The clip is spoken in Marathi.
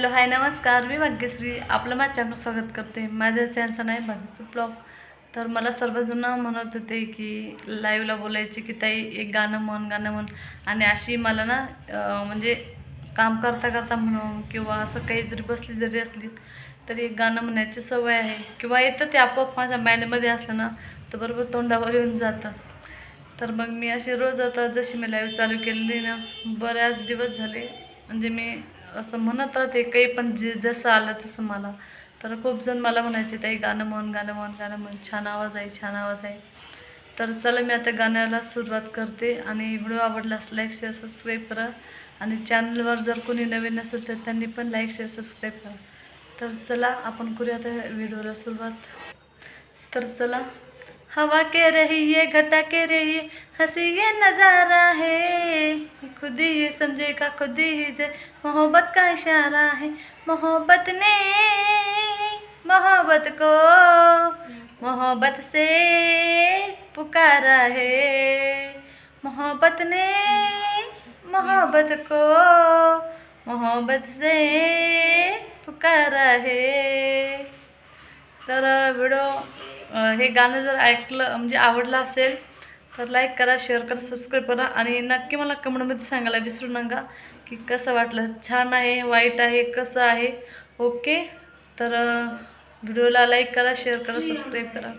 हॅलो हाय नमस्कार. मी भाग्यश्री. आपलं माझ्या चॅनल स्वागत करते. माझ्या चॅनलचं नाही भाग्यश्री ब्लॉग तर मला सर्वजण म्हणत होते की लाईव्हला बोलायचे की ताई एक गाणं म्हण गाणं म्हण. आणि अशी मला ना म्हणजे काम करता करता म्हणून किंवा असं काहीतरी बसली जरी असली तरी एक गाणं म्हणायची सवय आहे. किंवा येतं ते आपोआप माझ्या माइंडमध्ये असलं ना तर बरोबर तोंडावर येऊन जातं. तर मग मी अशी रोज आता जशी मी लाईव्ह चालू केलेली ना बऱ्याच दिवस झाले. म्हणजे मी असं म्हणत राहते काही पण जे जसं आलं तसं मला. तर खूप जण मला म्हणायचे ताई गाणं म्हण गाणं म्हण गाणं म्हण छान आवाज आहे छान आवाज आहे. तर चला मी आता गाण्याला सुरुवात करते आणि व्हिडिओ आवडल्यास लाईक शेअर सबस्क्राईब करा. आणि चॅनलवर जर कोणी नवीन असेल तर त्यांनी पण लाईक शेअर सबस्क्राईब करा. तर चला आपण करूया आता व्हिडिओला सुरुवात. तर चला हवा के रही है घटा के रही है हँसी ये नज़ारा है। खुद ही समझेगा खुद ही जे मोहब्बत का इशारा है। मोहब्बत ने मोहब्बत को मोहब्बत से पुकारा है। मोहब्बत ने मोहब्बत को मोहब्बत से पुकारा है। तर व्हिडिओ अं, हे गाणं जर ऐकलं म्हणजे आवडलं असेल तर लाईक करा शेअर करा सबस्क्राईब करा. आणि नक्की मला कमेंटमध्ये सांगायला विसरू नका की कसं वाटलं. छान आहे वाईट आहे कसं आहे. ओके तर व्हिडिओला लाईक करा शेअर करा सबस्क्राईब करा.